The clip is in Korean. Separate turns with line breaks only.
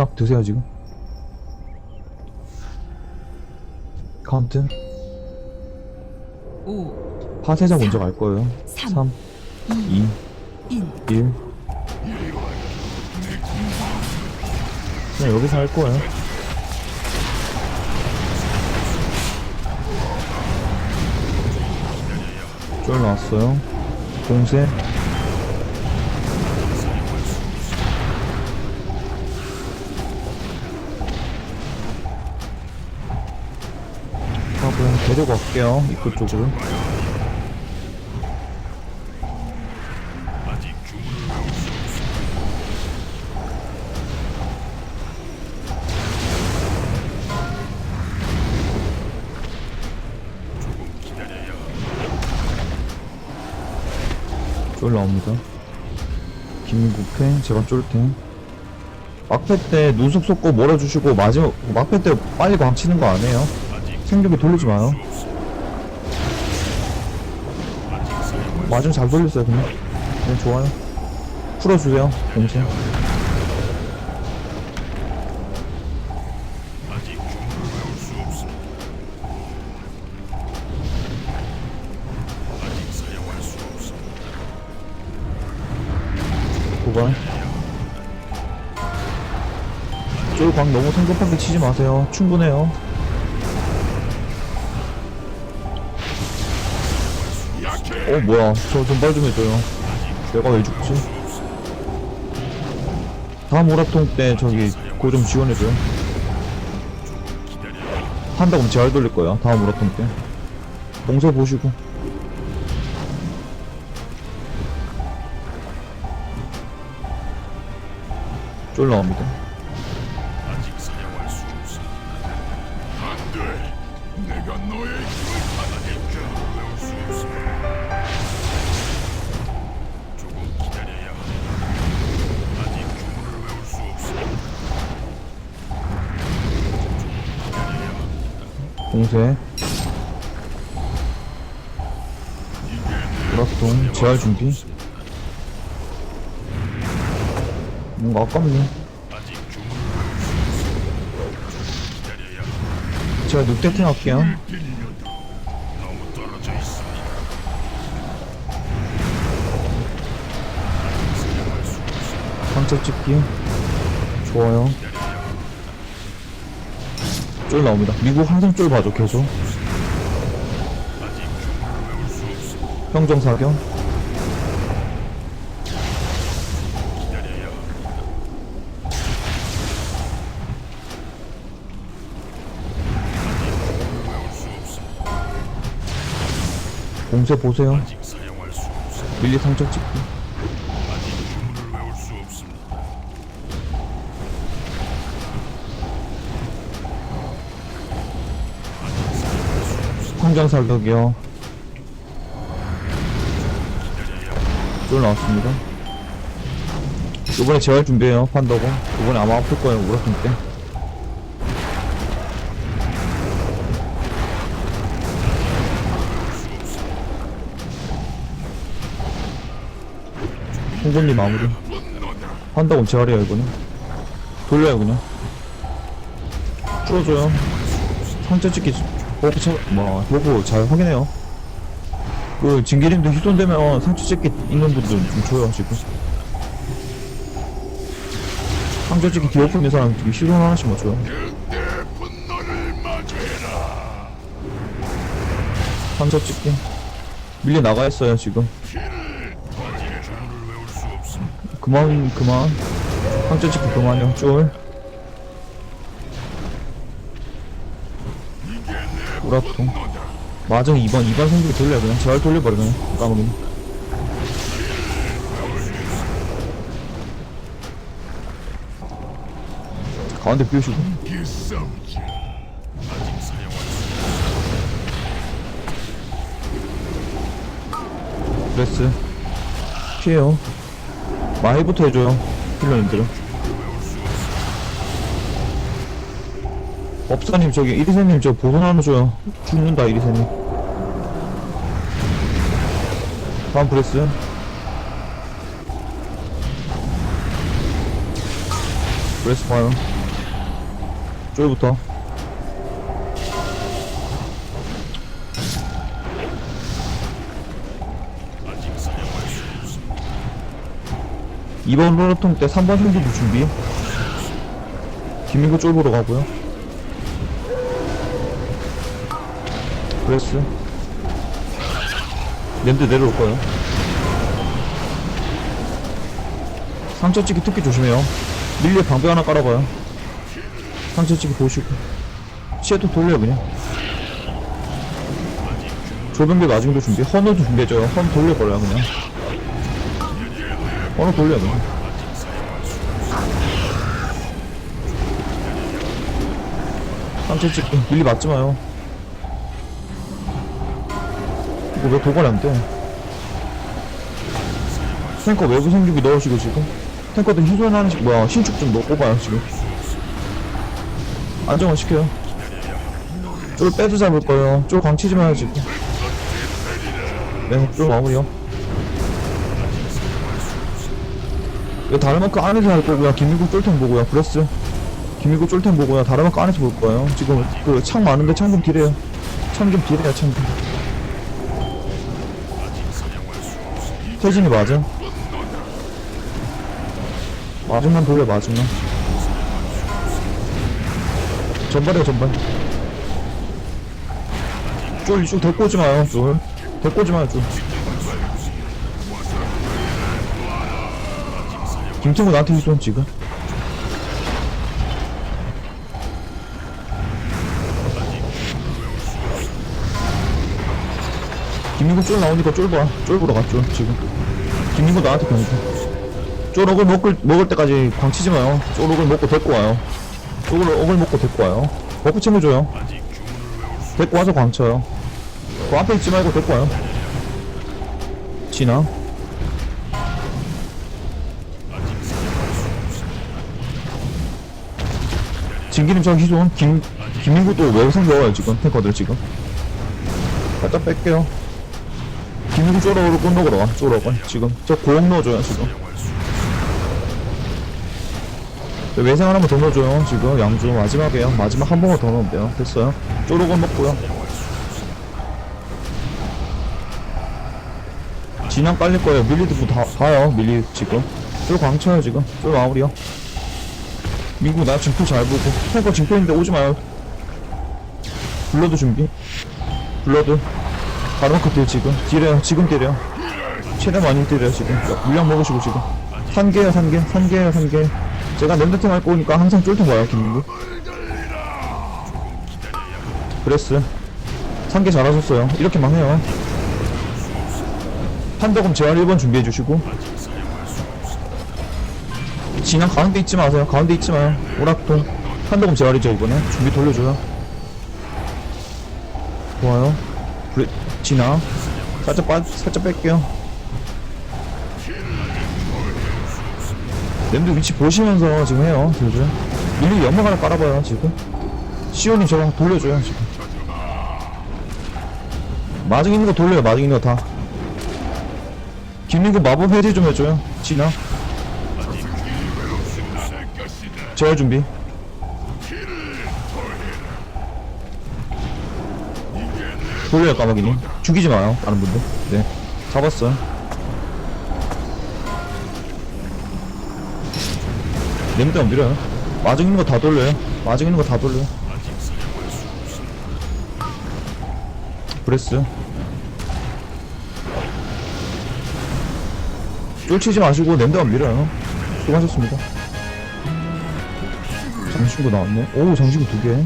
마지막 드세요 지금? 카운트
5,
파쇄자 먼저 갈 거예요.
3,
3 2
1.
1 그냥 여기서 할 거예요. 쫄 나왔어요. 공세 하고 데리고 갈게요 입구 쪽으로 쫄 나옵니다. 김국회, 제가 쫄탱. 막패 때 눈썹 쏟고 몰아주시고 마지막 막패 때 빨리 광치는 거 안 해요. 생존기 돌리지 마요. 맞으면 잘 돌렸어요 그냥. 네 좋아요. 풀어주세요 공세. 도발. 쫄광 너무 성급하게 치지 마세요. 충분해요. 어 뭐야. 저 전발 좀 해줘요. 내가 왜 죽지? 다음 오락통 때 저기 그거 좀 지원해줘요. 한다고 하면 잘 돌릴 거야 다음 오락통 때. 봉쇄 보시고. 쫄 나옵니다.
아직 사용할 수 없어. 안 돼. 내가 너의 힘을 받아낼 줄
봉쇄 오락통 재활 준비 뭔가 아깝네. 제가 늑대팅 할게요. 상처 찍기 좋아요 쫄 나옵니다 미국 항상 쫄 봐줘 계속
아직 주문을 외울 수 없어.
평정 사격
기다려야 해. 외울 수 없어.
공세 보세요. 밀리 상처 찍기 평정 사격이요. 쫄 나왔습니다. 이번에 재활 준비해요 판다고 이번에 아마 아플 거예요 우라통 때. 홍보님 마무리. 한다고 재활이에요 이거는 돌려요 그냥. 풀어줘요. 상처 찍기 보고 쳐, 뭐 보고 잘 확인해요. 그 진기님도 휘손되면 상처 찍기 있는 분들 좀 지금 상처 찍기 디오프 있는 사람 되게 줘요
내 분노를 맞이해라.
상처 찍기. 밀리 나가 있어요 지금. 그만 그만. 상처 찍기 그만요 쫄 우라통 마정 2번 2번 생기기 돌려요 그냥 재활 돌려버려 그냥 까먹이 가운데
수
브레스. 피해요. 마이부터 해줘요 힐러님들은 법사님 저기 이리세님 저 보선 하나 줘요 죽는다 이리세님 다음 브레스 브레스 봐요.
없습니다.
2번 로로통 때 3번 생기도 준비. 김민구 쫄보러 가고요. 브레스. 랜드 내려올 거예요. 상처 찍기 특히 조심해요. 밀리에 방패 하나 깔아봐요. 상처 찍기 보시고. 시에도 돌려요, 그냥. 조병대 나중에도 준비. 헌호도 준비해줘요. 헌 돌려버려요, 그냥. 헌호 돌려요, 그냥. 상처 찍기. 밀리 맞지 마요. 이거 왜 도관이 안 돼? 탱커 외부 생기기 넣으시고 지금. 탱커들 희소연 하나씩 뭐야 신축 좀 넣고 봐요 지금. 안정화 시켜요. 쫄 빼도 잡을 거예요. 쫄 광치지 마요 지금. 네쫄 마무리요. 이거 다르마크 안에서 할 거고요. 김미국 쫄탱 보고요. 브레스. 김미국 쫄탱 보고요. 다르마크 안에서 볼 거예요. 지금 그 창 많은데 창 좀 딜해요. 창 좀 딜해요 창좀 태진이 맞아? 맞으면 돌려 맞으면. 전발이야 전발. 쫄 이쪽 데리고 오지 마요 쫄. 데리고 오지 마요 쫄. 김태구 나한테 휘손 지금 김민구 쫄 나오니까 쫄 봐. 쫄 보러 갔죠, 지금. 김민구 나한테 경고. 쫄옥을 먹을, 먹을 때까지 광치지 마요. 쫄옥을 먹고 데리고 와요. 쫄옥을 먹고 데리고 와요. 버프 챙겨줘요. 데리고 와서 광쳐요. 그 앞에 있지 말고 데리고 와요. 지나. 진기님 저 희손. 김, 김민구도 외우성 넣어요, 지금. 탱커들 지금. 살짝 뺄게요. 김민구 쪼러오로 끝먹으러 와, 쪼러가. 지금. 저 고용 넣어줘요, 지금. 저 외생 하나만 더 넣어줘요, 지금. 양주 마지막이에요. 마지막 한 번만 더 넣으면 돼요. 됐어요. 쪼러건 먹고요. 진양 깔릴 거예요. 밀리도 다, 봐요, 밀리 지금. 쫄 광쳐요, 지금. 쫄 마무리요. 민구 나 지금 풀잘 보고. 탱커 징표 있는데 오지 마요. 블러드 준비. 블러드. 바로마크 딜 지금. 딜해요. 지금 딜해요. 최대 많이 딜해요, 지금. 야, 물량 먹으시고 지금. 산개요, 산개. 산개요, 산개. 제가 랜드팀 할 거니까 항상 쫄통 봐요, 김민구. 브레스. 산개 잘하셨어요. 이렇게만 해요. 판더금 재활 1번 준비해 주시고. 진양 가운데 있지 마세요. 가운데 있지 마요. 오락통. 판더금 재활이죠, 이번에. 준비 돌려줘요. 좋아요. 브레, 진아. 살짝 빠, 살짝 뺄게요. 램드 위치 보시면서 지금 해요, 슬슬. 밀리 연막 하나 깔아봐요, 지금. 시온이 저거 돌려줘요, 지금. 마중 있는 거 돌려요, 마중 있는 거 다. 김민구 마법 해제 좀 해줘요. 진아. 재활 준비. 돌려요, 까마귀님. 죽이지 마요, 다른 분들. 네. 잡았어요. 냄새가 밀어요. 마중 있는 거 다 돌려요. 마중 있는 거 다 돌려요. 브레스. 쫄치지 마시고 냄새가 밀어요. 수고하셨습니다. 장신구 나왔네. 오, 장신구 두 개.